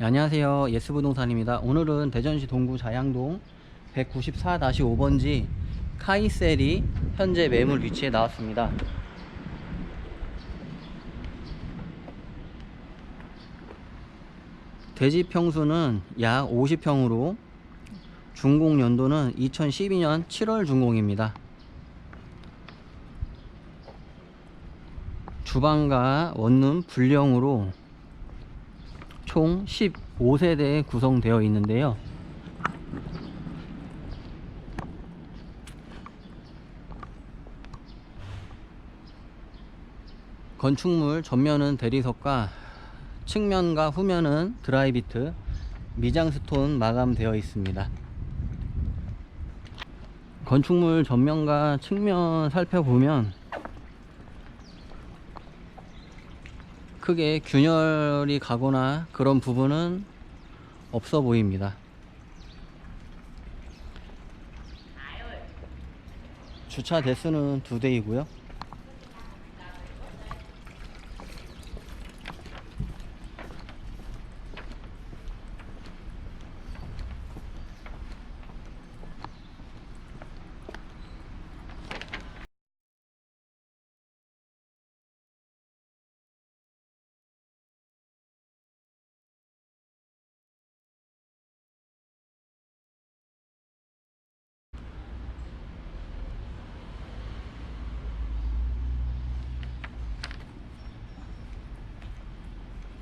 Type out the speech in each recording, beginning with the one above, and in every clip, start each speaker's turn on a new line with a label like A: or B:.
A: 네, 안녕하세요. 예스부동산입니다. 오늘은 대전시 동구 자양동 194-5번지 카이셀이 현재 매물 위치에 나왔습니다. 대지 평수는 약 50평으로 준공 연도는 2012년 7월 준공입니다. 주방과 원룸 불량으로 총 15세대 구성되어 있는데요. 건축물 전면은 대리석과 측면과 후면은 드라이비트, 미장 스톤 마감되어 있습니다. 건축물 전면과 측면 살펴보면 크게 균열이 가거나 그런 부분은 없어 보입니다. 주차 대수는 두 대이고요.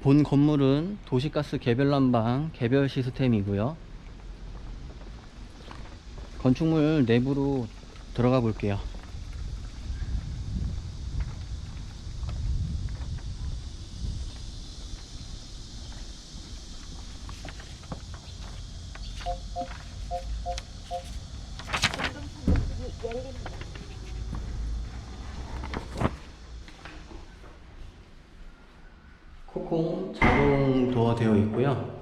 A: 본 건물은 도시가스 개별 난방 개별 시스템이고요. 건축물 내부로 들어가 볼게요. 코콩 자동 도어 되어 있고요.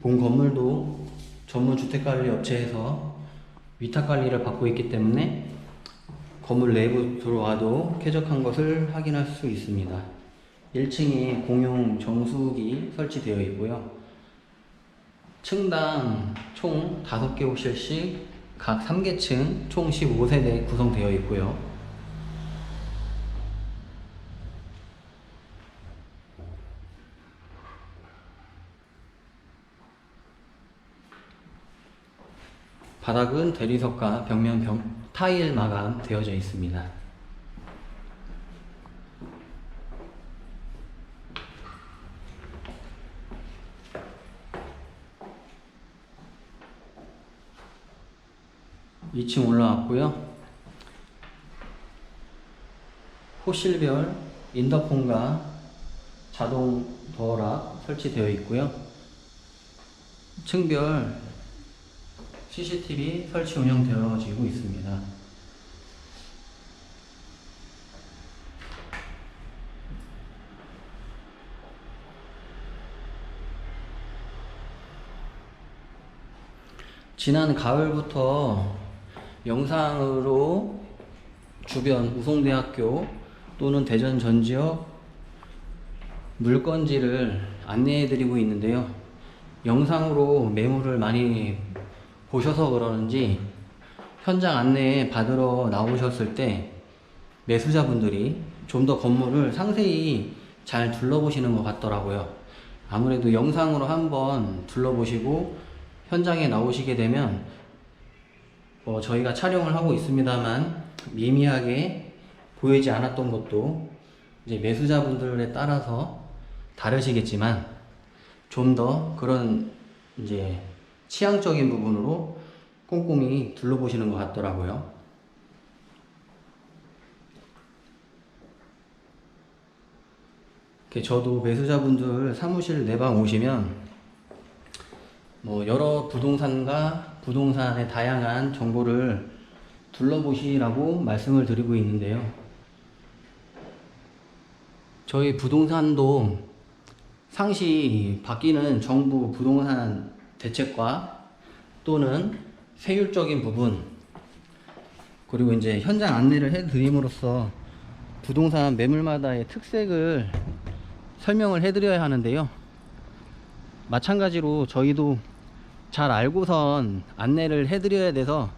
A: 본 건물도 전문 주택관리 업체에서 위탁 관리를 받고 있기 때문에 건물 내부 들어와도 쾌적한 것을 확인할 수 있습니다. 1층에 공용 정수기 설치되어 있고요. 층당 총 5개 호실씩 각 3개층 총 15세대 구성되어 있고요. 바닥은 대리석과 벽면 벽, 타일 마감 되어져 있습니다. (2층) 올라왔고요 호실별 인더폰과 자동 도어락 설치되어 있고요 층별 CCTV 설치 운영되어지고 있습니다. 지난 가을부터 영상으로 주변 우송대학교 또는 대전 전 지역 물건지를 안내해 드리고 있는데요. 영상으로 매물을 많이 보셔서 그러는지 현장 안내 받으러 나오셨을 때 매수자분들이 좀 더 건물을 상세히 잘 둘러보시는 것 같더라고요. 아무래도 영상으로 한번 둘러보시고 현장에 나오시게 되면 뭐 저희가 촬영을 하고 있습니다만 미미하게 보이지 않았던 것도 이제 매수자분들에 따라서 다르시겠지만 좀 더 그런 이제 취향적인 부분으로 꼼꼼히 둘러보시는 것 같더라고요. 저도 매수자분들 사무실 내방 오시면 뭐 여러 부동산과 부동산의 다양한 정보를 둘러보시라고 말씀을 드리고 있는데요. 저희 부동산도 상시 바뀌는 정부 부동산 대책과 또는 세율적인 부분 그리고 이제 현장 안내를 해드림으로써 부동산 매물마다의 특색을 설명을 해드려야 하는데요. 마찬가지로 저희도 잘 알고선 안내를 해드려야 돼서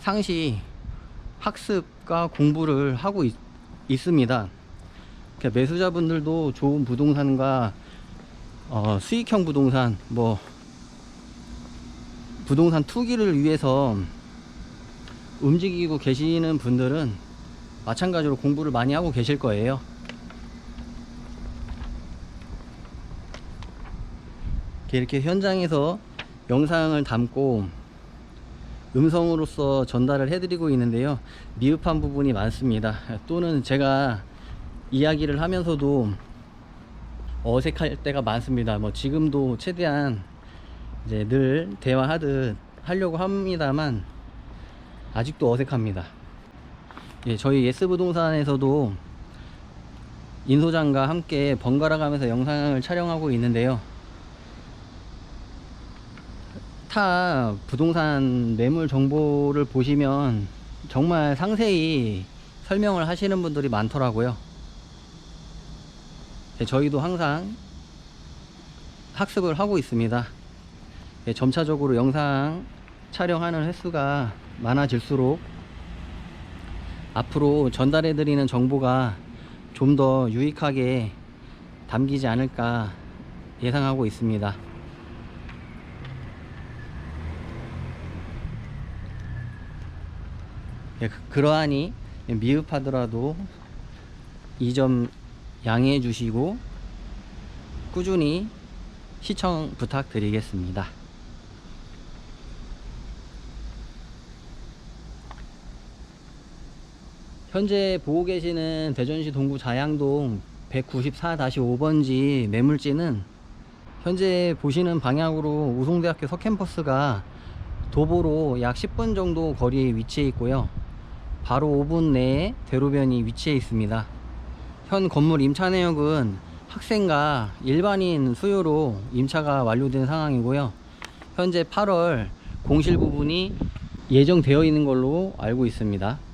A: 상시 학습과 공부를 하고 있, 있습니다. 그러니까 매수자분들도 좋은 부동산과 어, 수익형 부동산, 뭐 부동산 투기를 위해서 움직이고 계시는 분들은 마찬가지로 공부를 많이 하고 계실 거예요. 이렇게 현장에서 영상을 담고 음성으로서 전달을 해드리고 있는데요. 미흡한 부분이 많습니다. 또는 제가 이야기를 하면서도 어색할 때가 많습니다. 뭐 지금도 최대한 이제 늘 대화하듯 하려고 합니다만 아직도 어색합니다. 예, 저희 예스 부동산에서도 인 소장과 함께 번갈아 가면서 영상을 촬영하고 있는데요. 타 부동산 매물 정보를 보시면 정말 상세히 설명을 하시는 분들이 많더라고요. 예, 저희도 항상 학습을 하고 있습니다. 예, 점차적으로 영상 촬영하는 횟수가 많아질수록 앞으로 전달해 드리는 정보가 좀 더 유익하게 담기지 않을까 예상하고 있습니다. 예, 그- 그러하니 미흡하더라도 이 점 양해해 주시고 꾸준히 시청 부탁드리겠습니다. 현재 보고 계시는 대전시 동구 자양동 194-5번지 매물지는 현재 보시는 방향으로 우송대학교 서캠퍼스가 도보로 약 10분 정도 거리에 위치해 있고요. 바로 5분 내에 대로변이 위치해 있습니다. 현 건물 임차 내역은 학생과 일반인 수요로 임차가 완료된 상황이고요. 현재 8월 공실 부분이 예정되어 있는 걸로 알고 있습니다.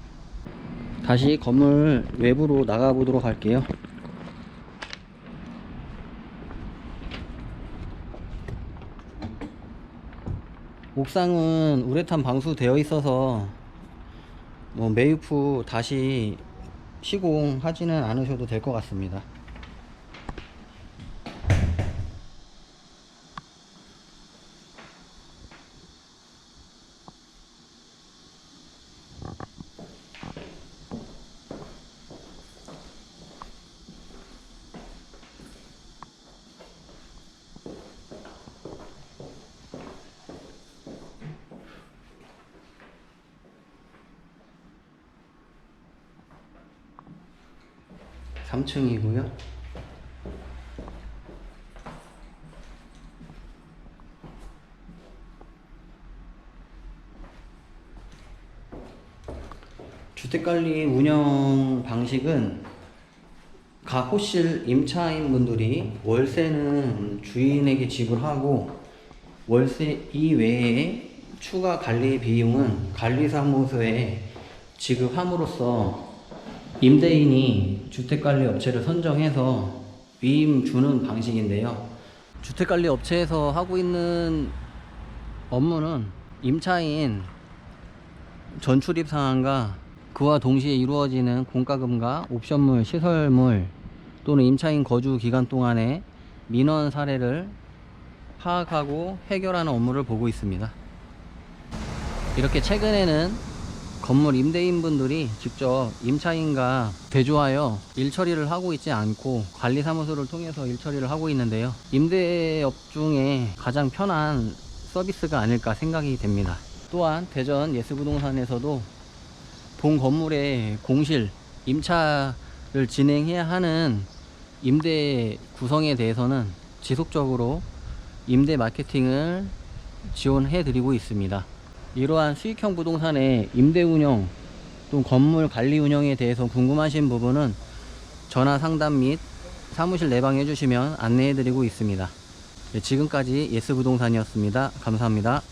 A: 다시 건물 외부로 나가 보도록 할게요. 옥상은 우레탄 방수 되어 있어서 뭐후 다시 시공하지는 않으셔도 될 것 같습니다. 삼층이고요. 주택관리 운영 방식은 각 호실 임차인 분들이 월세는 주인에게 지불하고 월세 이외에 추가 관리 비용은 관리사무소에 지급함으로써 임대인이 주택관리 업체를 선정해서 위임 주는 방식인데요. 주택관리 업체에서 하고 있는 업무는 임차인 전출입 상황과 그와 동시에 이루어지는 공과금과 옵션물, 시설물 또는 임차인 거주 기간 동안의 민원 사례를 파악하고 해결하는 업무를 보고 있습니다. 이렇게 최근에는 건물 임대인분들이 직접 임차인과 대조하여 일 처리를 하고 있지 않고 관리사무소를 통해서 일 처리를 하고 있는데요. 임대업 중에 가장 편한 서비스가 아닐까 생각이 됩니다. 또한 대전 예스부동산에서도 본 건물의 공실, 임차를 진행해야 하는 임대 구성에 대해서는 지속적으로 임대 마케팅을 지원해 드리고 있습니다. 이러한 수익형 부동산의 임대 운영 또 건물 관리 운영에 대해서 궁금하신 부분은 전화 상담 및 사무실 내방해 주시면 안내해 드리고 있습니다. 네, 지금까지 예스 부동산이었습니다. 감사합니다.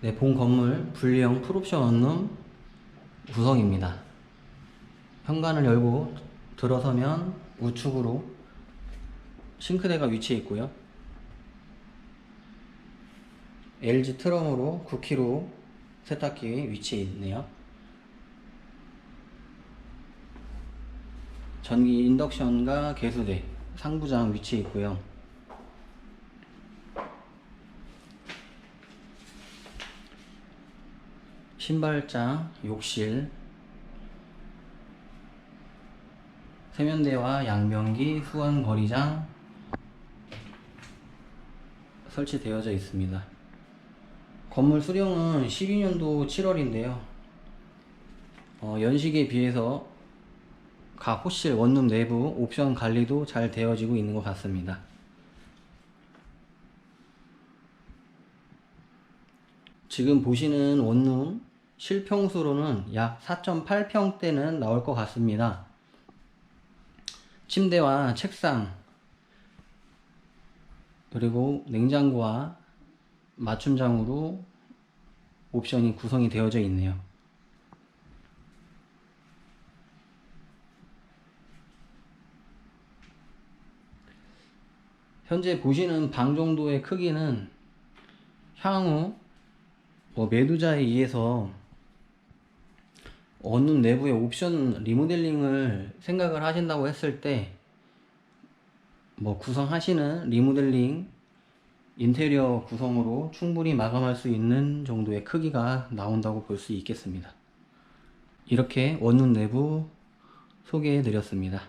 A: 네, 본 건물 분리형 풀옵션 원룸 구성입니다. 현관을 열고 들어서면 우측으로 싱크대가 위치해 있고요. LG 트럼으로 9kg 세탁기 위치해 있네요. 전기 인덕션과 개수대 상부장 위치해 있고요. 신발장, 욕실, 세면대와 양변기, 수건 거리장 설치되어져 있습니다. 건물 수령은 12년도 7월인데요. 어, 연식에 비해서 각 호실 원룸 내부 옵션 관리도 잘 되어지고 있는 것 같습니다. 지금 보시는 원룸 실평수로는 약 4.8평대는 나올 것 같습니다. 침대와 책상 그리고 냉장고와 맞춤장으로 옵션이 구성이 되어져 있네요. 현재 보시는 방 정도의 크기는 향후 뭐 매도자에 의해서 어느 내부의 옵션 리모델링을 생각을 하신다고 했을 때 뭐 구성하시는 리모델링 인테리어 구성으로 충분히 마감할 수 있는 정도의 크기가 나온다고 볼 수 있겠습니다. 이렇게 원룸 내부 소개해 드렸습니다.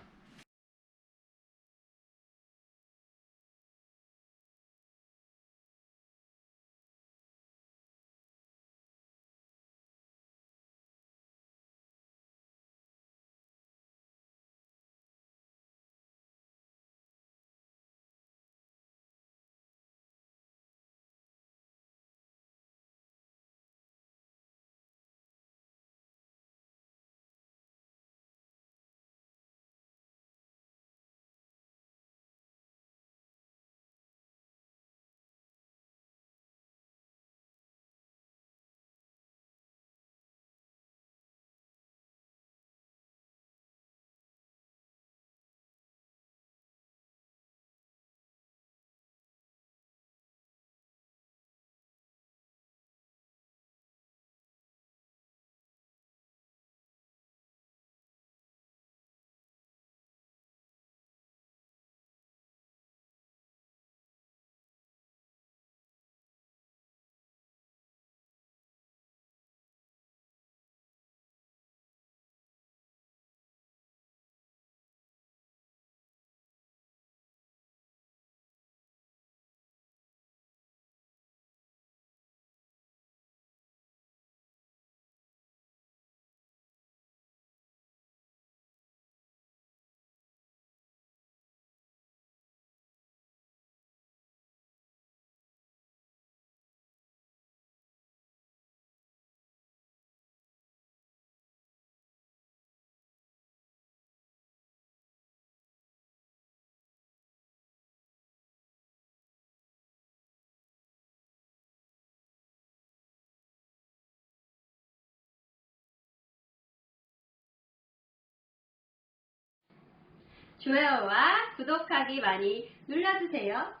B: 좋아요와 구독하기 많이 눌러주세요.